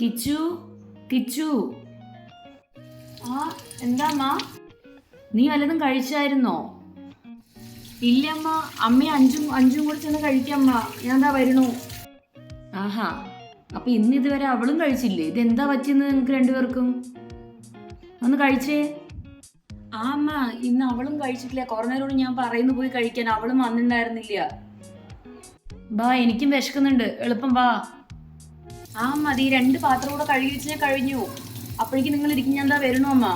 കിച്ചു കിച്ചു. ആ എന്താമ്മ നീ വല്ലതും കഴിച്ചായിരുന്നോ? ഇല്ലമ്മ അമ്മ അഞ്ചും അഞ്ചും കൂടി ചെന്ന് കഴിക്കാമ്മ. ഞാൻ എന്താ വരണു ആഹാ അപ്പൊ ഇന്ന് ഇതുവരെ അവളും കഴിച്ചില്ലേ? ഇത് എന്താ പറ്റിയെന്ന് നിങ്ങൾക്ക് രണ്ടുപേർക്കും? ഒന്ന് കഴിച്ചേ. ആ അമ്മ ഇന്ന് അവളും കഴിച്ചിട്ടില്ല. കുറേ നേരോട് ഞാൻ പറയുന്നു പോയി കഴിക്കാൻ. അവളും വന്നിട്ടുണ്ടായിരുന്നില്ല ബാ എനിക്കും വിശക്കുന്നുണ്ട്. എളുപ്പം വാ. ആ മതി രണ്ട് പാത്രം കൂടെ കഴുകി വെച്ച് ഞാൻ കഴിഞ്ഞു. അപ്പോഴേക്കും നിങ്ങൾ ഇരിക്കും ഞാൻ എന്താ വരണോ അമ്മ.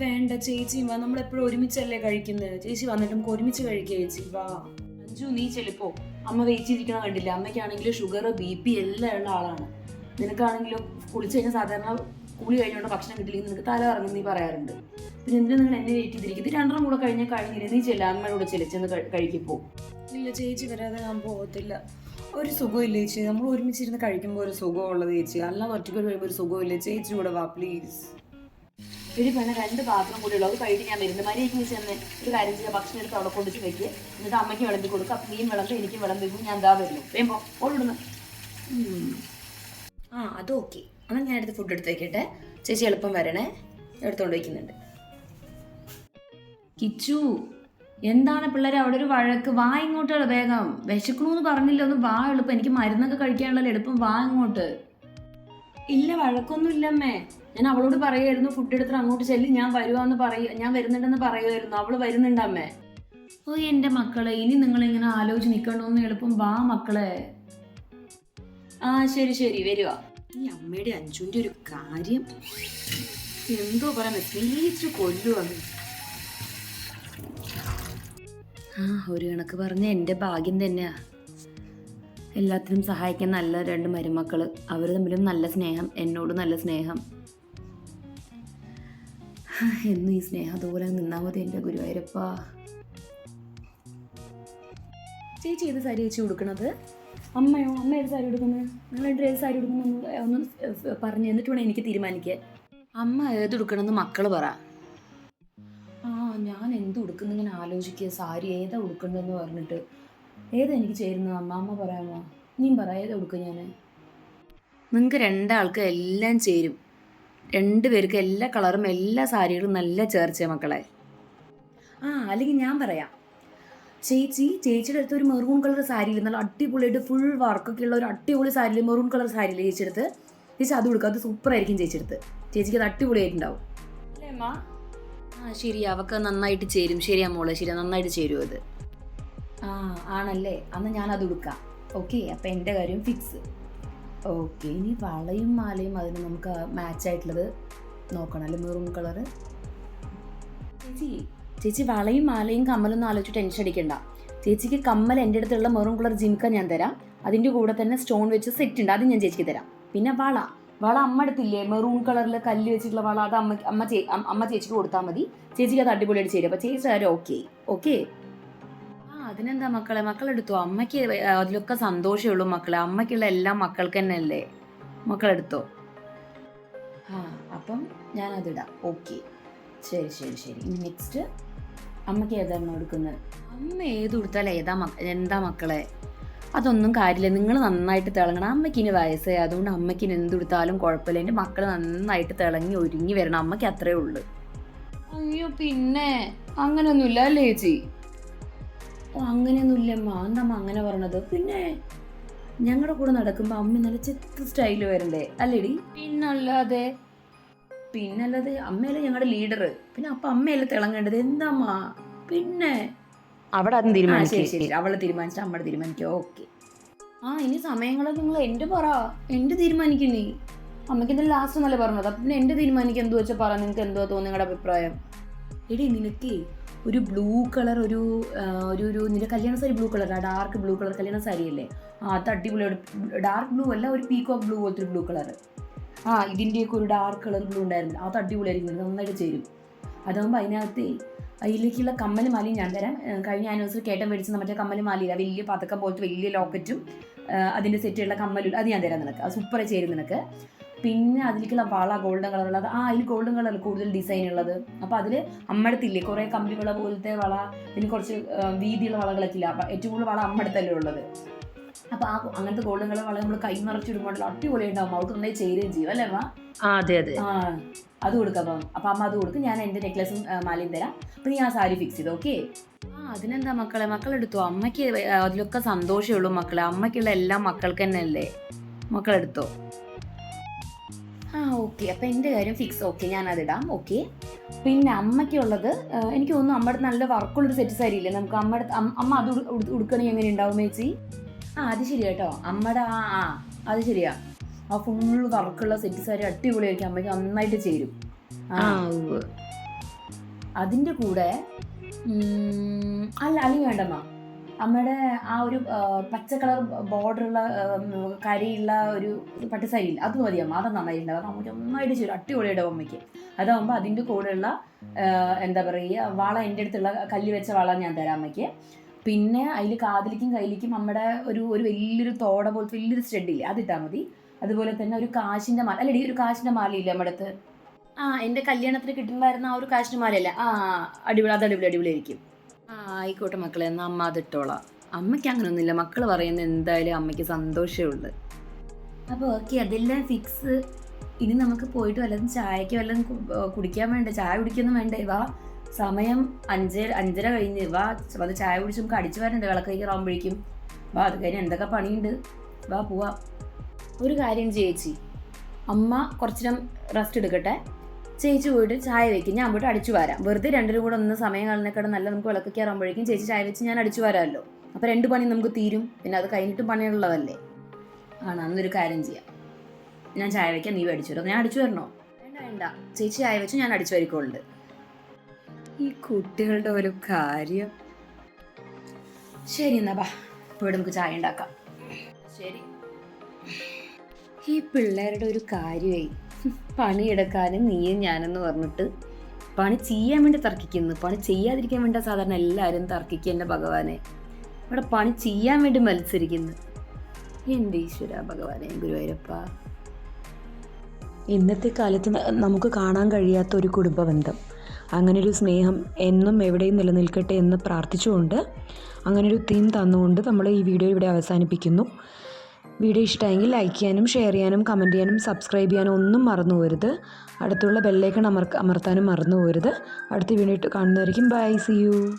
വേണ്ട ചേച്ചി വാ നമ്മൾ എപ്പോഴും ഒരുമിച്ചല്ലേ കഴിക്കുന്നത് ചേച്ചി വന്നിട്ട് നമുക്ക് ഒരുമിച്ച് കഴിക്കുക ചേച്ചി വാ. അഞ്ചു നീ ചെലപ്പോ അമ്മ വെയിറ്റ് ചെയ്തിരിക്കണ കണ്ടില്ല? അമ്മയ്ക്കാണെങ്കിൽ ഷുഗർ ബി പി എല്ലാം ഉള്ള ആളാണ്. നിനക്കാണെങ്കിലും കുളിച്ചു കഴിഞ്ഞാൽ സാധാരണ കുളി കഴിഞ്ഞോണ്ട് ഭക്ഷണം കിട്ടില്ലെങ്കിൽ നിനക്ക് തല ഇറങ്ങും നീ പറയാറുണ്ട്. പിന്നെ എന്തിനാ നിങ്ങൾ എന്നെ വെയിറ്റ് ചെയ്തിരിക്കും ഇത് രണ്ടെണ്ണം കൂടെ കഴിഞ്ഞാൽ കഴിഞ്ഞില്ല? നീ ചെല്ല അമ്മയുടെ കൂടെ ചെലച്ചെന്ന് കഴിക്കിപ്പോ ഇല്ല ചേച്ചി വരാതെ ഞാൻ പോകത്തില്ല ഒരു സുഖമില്ല ചേച്ചി. നമ്മൾ ഒരുമിച്ചിരുന്ന് കഴിക്കുമ്പോൾ ഒരു സുഖമുള്ളത് ചേച്ചി. അല്ലാതെ ഒറ്റയ്ക്ക് കഴിയുമ്പോൾ ഒരു സുഖമില്ല. ചേച്ചി കൂടെ വാ പ്ലീസ് ഇനി പറഞ്ഞ രണ്ട് പാത്രം കൂടി ഉള്ളൂ. അത് കഴിഞ്ഞിട്ട് ഞാൻ വരുന്നത് മര്യാദയ്ക്ക് ചെന്ന് ഒരു കാര്യം ചെയ്യാം. ഭക്ഷണം എടുത്ത് അവിടെ കൊണ്ടുവച്ച് വെക്കുക എന്നിട്ട് അമ്മയ്ക്ക് വിളമ്പി കൊടുക്കുക അപ്പം നീയും വിളമ്പി എനിക്കും വിളമ്പി. ഞാൻ എന്താ വരുന്നു. വേമ്പോ ഓടിടുന്നു ആ അത് ഓക്കെ. എന്നാൽ ഞാൻ എടുത്ത് ഫുഡ് എടുത്ത് വെക്കട്ടെ ചേച്ചി എളുപ്പം വരണേ. എടുത്തോണ്ട് വയ്ക്കുന്നുണ്ട്. കിച്ചു. എന്താണ് പിള്ളേരെ അവിടെ ഒരു വഴക്ക്? വാ ഇങ്ങോട്ട് വേഗം. വിശക്കണമെന്ന് പറഞ്ഞില്ല ഒന്ന് വാ എളുപ്പം. എനിക്ക് മരുന്നൊക്കെ കഴിക്കാനുള്ള എളുപ്പം വാ ഇങ്ങോട്ട്. ഇല്ല വഴക്കൊന്നും ഇല്ലമ്മേ ഞാൻ അവളോട് പറയുമായിരുന്നു ഫുഡ് എടുത്തിട്ട് അങ്ങോട്ട് ചെല്ലി ഞാൻ വരുവാന്ന് പറയ ഞാൻ വരുന്നുണ്ടെന്ന് പറയുമായിരുന്നു അവൾ വരുന്നുണ്ടമ്മേ. ഓ എന്റെ മക്കളെ ഇനി നിങ്ങൾ ഇങ്ങനെ ആലോചിച്ച് നിൽക്കണമെന്ന് എളുപ്പം വാ മക്കളെ. ആ ശരി ശരി വരുക ഈ അമ്മയുടെ അഞ്ചുവിന്റെ ഒരു കാര്യം. എന്തോ പറയാൻ സ്നേഹിച്ചു കൊല്ലുവാണ് ആ ഒരു കണക്ക് പറഞ്ഞ എന്റെ ഭാഗ്യം തന്നെയാ. എല്ലാത്തിനും സഹായിക്കാൻ നല്ല രണ്ട് മരുമക്കൾ. അവർ തമ്മിലും നല്ല സ്നേഹം എന്നോട് നല്ല സ്നേഹം. എന്നും ഈ സ്നേഹം അതുപോലെ നിന്നാ മതി എന്റെ ഗുരുവായൂരപ്പ. ചേച്ചി ഏത് സാരി ചേച്ചി കൊടുക്കണത് അമ്മയോ? അമ്മ ഏത് സാരി കൊടുക്കുന്നത് നിങ്ങൾ രണ്ട് ഏത് സാരി കൊടുക്കുന്നു ഒന്ന് പറഞ്ഞു എന്നിട്ട് വേണം എനിക്ക് തീരുമാനിക്കാൻ. അമ്മ ഏത് എടുക്കണമെന്ന് മക്കൾ പറ. ആലോചിക്കുക സാരി ഏതാ ഉടുക്കണ്ടെന്ന് പറഞ്ഞിട്ട്. ഏതാ എനിക്ക് ചേരുന്നത്? അമ്മ അമ്മ പറയാമോ? നീ പറ ഏതാ ഉടുക്കുക ഞാൻ? നിങ്ങൾക്ക് രണ്ടാൾക്ക് എല്ലാം ചേരും. രണ്ട് പേർക്ക് എല്ലാ കളറും എല്ലാ സാരികളും നല്ല ചേർച്ച മക്കളെ. ആ അല്ലെങ്കിൽ ഞാൻ പറയാം. ചേച്ചി ചേച്ചിയുടെ അടുത്ത് ഒരു മെറൂൺ കളർ സാരിയിൽ നല്ല അടിപൊളിയായിട്ട് ഫുൾ വർക്കൊക്കെ ഉള്ള ഒരു അടിപൊളി സാരി മെറൂൺ കളർ സാരിയിൽ ചേച്ചിയെടുത്ത് ചേച്ചി അത് കൊടുക്കുക അത് സൂപ്പറായിരിക്കും ആയിരിക്കും ചേച്ചി എടുത്ത് ചേച്ചിക്ക് അത് അടിപൊളിയായിട്ടുണ്ടാവും. അല്ലേ അമ്മ? ശരി അവക്ക് നന്നായിട്ട് ചേരും. ശരിയാ മോളെ ശരി നന്നായിട്ട് ചേരും അത്. ആ ആണല്ലേ? അന്ന് ഞാൻ അത് ഉടുക്കാം ഓക്കെ അപ്പം എന്റെ കാര്യം ഫിക്സ് ഓക്കെ ഇനി വളയും മാലയും അതിന് നമുക്ക് മാച്ച് ആയിട്ടുള്ളത് നോക്കണം അല്ലേ മെറൂൺ കളർ ചേച്ചി ചേച്ചി വളയും മാലയും കമ്മലും കമ്മലൊന്നും ആലോചിച്ച് ടെൻഷൻ അടിക്കണ്ട. ചേച്ചിക്ക് കമ്മൽ എന്റെ അടുത്തുള്ള മെറൂൺ കളർ ജിംക്ക ഞാൻ തരാം. അതിന്റെ കൂടെ തന്നെ സ്റ്റോൺ വെച്ച് സെറ്റ് ഉണ്ട് അത് ഞാൻ ചേച്ചിക്ക് തരാം. പിന്നെ വള. വള അമ്മ എടുത്തില്ലേ? മെറൂൺ കളറിൽ കല്ല് വെച്ചിട്ടുള്ള വള അത് അമ്മ അമ്മ ചേ അമ്മ- ചേച്ചിക്ക് കൊടുത്താൽ മതി. ചേച്ചിക്ക് അത് അടിപൊളിയായിട്ട് ചേരും അപ്പോൾ ചേച്ചി ആരും ഓക്കെ ഓക്കെ ആ അതിനെന്താ മക്കളെ? മക്കളെടുത്തോ അമ്മയ്ക്ക് അതിലൊക്കെ സന്തോഷമേ ഉള്ളൂ മക്കളെ. അമ്മയ്ക്കുള്ള എല്ലാം മക്കൾക്ക് തന്നെ അല്ലേ മക്കളെടുത്തോ ആ അപ്പം ഞാനതിടാം. ഓക്കെ ശരി ശരി ശരി. ഇനി നെക്സ്റ്റ് അമ്മയ്ക്ക് ഏതാണ് കൊടുക്കുന്നത്? അമ്മ ഏത് കൊടുത്താലും ഏതാ എന്താ മക്കളെ? അതൊന്നും കാര്യമില്ല. നിങ്ങൾ നന്നായിട്ട് തിളങ്ങണം. അമ്മയ്ക്ക് ഇനി വയസ്സായി. അതുകൊണ്ട് അമ്മയ്ക്ക് ഇനി എന്ത് കൊടുത്താലും കുഴപ്പമില്ല. എന്റെ മക്കൾ നന്നായിട്ട് തിളങ്ങി ഒരുങ്ങി വരണം. അമ്മയ്ക്ക് അത്രേ ഉള്ളൂ. അയ്യോ പിന്നെ അങ്ങനെയൊന്നുമില്ല അല്ലേ ചേച്ചി? ഓ അങ്ങനെയൊന്നുമില്ല അമ്മ. എന്താ അങ്ങനെ പറഞ്ഞത്? പിന്നെ ഞങ്ങളുടെ കൂടെ നടക്കുമ്പോൾ അമ്മ നല്ല ചെത്ത് സ്റ്റൈൽ വരണ്ടേ? അല്ലേടി? പിന്നല്ലാതെ? പിന്നല്ലാതെ അമ്മയല്ലേ ഞങ്ങളുടെ ലീഡർ പിന്നെ അപ്പം അമ്മയല്ലേ തിളങ്ങേണ്ടത്? എന്താ അമ്മ? പിന്നെ അവിടെ അത് ആ, ശരി തീരുമാനിച്ചു നമ്മൾ തീരുമാനിക്കും ഓക്കെ. ആ ഇനി സമയങ്ങളൊക്കെ നിങ്ങൾ എന്റെ പറ. എന്റെ തീരുമാനിക്കുന്നേ അമ്മയ്ക്ക് എന്തായാലും ലാസ്റ്റ് എന്നല്ലേ പറഞ്ഞത്. അപ്പം പിന്നെ എന്റെ തീരുമാനിക്കുക എന്തു വെച്ചാൽ പറ. നിങ്ങൾക്ക് എന്തുവാ തോന്നുന്നു നിങ്ങളുടെ അഭിപ്രായം? എടി നിനക്ക് ഒരു ബ്ലൂ കളർ ഒരു ഒരു ഒരു നിന്റെ കല്യാണ sari blue colour dark blue colour കല്യാണ സാരി അല്ലേ? ആ അത് അടിപൊളിയാണ് ഡാർക്ക് ബ്ലൂ അല്ല ഒരു പീക്കോക്ക് ബ്ലൂ പോലത്തെ ഒരു ബ്ലൂ കളർ ആ ഇതിന്റെയൊക്കെ ഒരു ഡാർക്ക് കളർ ബ്ലൂ ഉണ്ടായിരുന്നു. അത് അടിപൊളിയായിരിക്കും. നന്നായിട്ട് ചേരും. അതാകുമ്പോൾ അതിനകത്ത് അതിലേക്കുള്ള കമ്മൽ മാലയും ഞാൻ തരാം. കഴിഞ്ഞ ആനിവേഴ്സറി കേട്ടൻ മേടിച്ച് മറ്റേ കമ്മൽ മാലയില്ല വലിയ പതക്കം പോലത്തെ വലിയ ലോക്കറ്റും അതിന്റെ സെറ്റുള്ള കമ്മലും അത് ഞാൻ തരാം നിനക്ക്. അത് സൂപ്പറായി ചേരും നിനക്ക്. പിന്നെ അതിലേക്കുള്ള വള ഗോൾഡൻ കളറുള്ളത് ആ അതിൽ ഗോൾഡൻ കളർ കൂടുതൽ ഡിസൈൻ ഉള്ളത്. അപ്പോൾ അതിൽ അമ്മടത്തില്ലേ കുറേ കമ്പി വള പോലത്തെ വള പിന്നെ കുറച്ച് വീതിയുള്ള വളകളൊക്കെ ഇല്ല. അപ്പം ഏറ്റവും കൂടുതൽ വള അമ്മടത്തല്ലേ ഉള്ളത്? അപ്പോൾ ആ അങ്ങനത്തെ ഗോൾഡൻ കളർ നമ്മൾ നമ്മൾ കൈ മറച്ചിടുമ്പോൾ അടിപൊളി ഉണ്ടാവും അവൾക്ക് നന്നായി ചേരുകയും ചെയ്യും അല്ലേ അമ്മ? അതെ അതെ. ആ അത് കൊടുക്കാം അപ്പം. അപ്പം അമ്മ അത് കൊടുക്കും. ഞാൻ എന്റെ നെക്ലസും മാലയും തരാം. അപ്പം നീ ആ സാരി ഫിക്സ് ചെയ്ത് ഓക്കെ ആ അതിനെന്താ മക്കളെ? മക്കളെടുത്തു? അമ്മയ്ക്ക് അതിലൊക്കെ സന്തോഷമേ ഉള്ളൂ മക്കളെ. അമ്മയ്ക്കുള്ള എല്ലാം മക്കൾക്ക് തന്നെ അല്ലേ മക്കളെടുത്തോ? ആ ഓക്കെ അപ്പം എന്റെ കാര്യം ഫിക്സ് ഓക്കെ ഞാൻ അതിടാം ഓക്കെ പിന്നെ അമ്മയ്ക്കുള്ളത് എനിക്ക് തോന്നുന്നു അമ്മയുടെ നല്ല വർക്കുള്ളൊരു സെറ്റ് സാരി ഇല്ലേ നമുക്ക് അമ്മ അമ്മ അത് ഉടുക്കണെങ്കിൽ ഉടുക്കണമെങ്കിൽ എങ്ങനെ ഉണ്ടാവും ചേച്ചി ആ അത് ശരിയാ കേട്ടോ അമ്മയുടെ ആ ആ അത് ശരിയാ. ആ ഫുൾ വർക്കുള്ള സെറ്റ് സാരി അടിപൊളിയായിരിക്കും. അമ്മയ്ക്ക് നന്നായിട്ട് ചേരും. ആ. അതിന്റെ കൂടെ അല്ല അല്ലെങ്കിൽ വേണ്ടമ്മ അമ്മയുടെ ആ ഒരു പച്ച കളർ ബോർഡറുള്ള കരിയുള്ള ഒരു പട്ട് സാരി ഇല്ല? അത് മതി അമ്മ. അത് നന്നായിട്ടുണ്ടാവും അത് അമ്മയ്ക്ക് നന്നായിട്ട് ചേരും. അടിപൊളിയുടെ അമ്മയ്ക്ക്. അതാകുമ്പോൾ അതിന്റെ കൂടെയുള്ള എന്താ പറയുക വള എന്റെ അടുത്തുള്ള കല്ല് വെച്ച വള ഞാൻ തരാം അമ്മയ്ക്ക്. പിന്നെ അതിൽ കാതിലേക്കും കയ്യിലേക്കും നമ്മുടെ ഒരു ഒരു വലിയൊരു തോട പോലത്തെ വലിയൊരു സ്റ്റെഡ് ഇല്ലേ അതിട്ടാൽ മതി. അതുപോലെ തന്നെ ഒരു കാശിന്റെ മാല അല്ലെടി ഒരു കാശിന്റെ മാലയില്ലേ നമ്മുടെ അടുത്ത്? ആ എന്റെ കല്യാണത്തിന് കിട്ടുന്നതായിരുന്ന ആ ഒരു കാശിന്റെ മാലയല്ല? ആ അടിപൊളി അത് അടിപൊളി അടിപൊളിയായിരിക്കും. ആ ആയിക്കോട്ടെ മക്കളെ എന്നാൽ അമ്മ അതിട്ടോളാം അമ്മയ്ക്ക് അങ്ങനെ അങ്ങനെയൊന്നുമില്ല മക്കൾ പറയുന്ന എന്തായാലും അമ്മയ്ക്ക് സന്തോഷമേ ഉള്ളു. അപ്പോൾ ഓക്കെ അതെല്ലാം ഫിക്സ് ഇനി നമുക്ക് പോയിട്ട് വല്ലതും ചായക്ക് വല്ലതും കുടിക്കാൻ വേണ്ടേ ചായ കുടിക്കൊന്നും വേണ്ടേ വാ. സമയം അഞ്ചര അഞ്ചര കഴിഞ്ഞ്. വാ വന്ന് ചായ കുടിച്ച് നമുക്ക് അടിച്ചു വരണ്ട്. വിളക്ക് കയറാകുമ്പോഴേക്കും വാ അത് കഴിഞ്ഞ് എന്തൊക്കെ പണിയുണ്ട്? വാ പോവാ. ഒരു കാര്യം ചേച്ചി. അമ്മ കുറച്ചിനം റെസ്റ്റ് എടുക്കട്ടെ? ചേച്ചി പോയിട്ട് ചായ വെക്കും. ഞാൻ പോയിട്ട് അടിച്ചു വരാം. വെറുതെ രണ്ടിനും കൂടെ ഒന്ന് സമയം കളഞ്ഞേക്കാട് നല്ല നമുക്ക് വിളക്ക് കയറാകുമ്പോഴേക്കും ചേച്ചി ചായ വെച്ച് ഞാൻ അടിച്ചു വരാമല്ലോ. അപ്പോൾ രണ്ട് പണി നമുക്ക് തീരും. പിന്നെ അത് കഴിഞ്ഞിട്ടും പണിയുള്ളതല്ലേ? ആണ് അന്നൊരു കാര്യം ചെയ്യാം. ഞാൻ ചായ വെക്കാം നീ അടിച്ചു വരാം ഞാൻ അടിച്ചു വരണോ? വേണ്ട വേണ്ട. ചേച്ചി ചായ വെച്ച് ഞാൻ അടിച്ചു വരിക്കോളുണ്ട് ഈ കുട്ടികളുടെ ഒരു കാര്യം. ശരി എന്നാ ബാ ഇപ്പോൾ നമുക്ക് ചായ ഉണ്ടാക്കാം. ശരി. ഈ പിള്ളേരുടെ ഒരു കാര്യമായി പണിയെടുക്കാനും നീയും ഞാനെന്ന് പറഞ്ഞിട്ട് പണി ചെയ്യാൻ വേണ്ടി തർക്കിക്കുന്നു. പണി ചെയ്യാതിരിക്കാൻ വേണ്ടി സാധാരണ എല്ലാവരും തർക്കിക്കുക എന്റെ ഭഗവാനെ. ഇവിടെ പണി ചെയ്യാൻ വേണ്ടി മത്സരിക്കുന്നു. എന്റെ ഈശ്വര ഭഗവാനെ ഗുരുവായൂരപ്പ. ഇന്നത്തെ കാലത്ത് നമുക്ക് കാണാൻ കഴിയാത്ത ഒരു കുടുംബ ബന്ധം അങ്ങനൊരു സ്നേഹം എന്നും എവിടെയും നിലനിൽക്കട്ടെ എന്ന് പ്രാർത്ഥിച്ചുകൊണ്ട് അങ്ങനൊരു തീം തന്നുകൊണ്ട് നമ്മൾ ഈ വീഡിയോ ഇവിടെ അവസാനിപ്പിക്കുന്നു. വീഡിയോ ഇഷ്ടമായെങ്കിൽ ലൈക്ക് ചെയ്യാനും ഷെയർ ചെയ്യാനും കമന്റ് ചെയ്യാനും സബ്സ്ക്രൈബ് ചെയ്യാനും ഒന്നും മറന്നു പോരുത്. അടുത്തുള്ള ബെല്ലേക്കൺ അമർ അമർത്താനും മറന്നു പോരുത്. അടുത്ത വീഡിയോ കാണുന്നതായിരിക്കും ബൈ സി യു.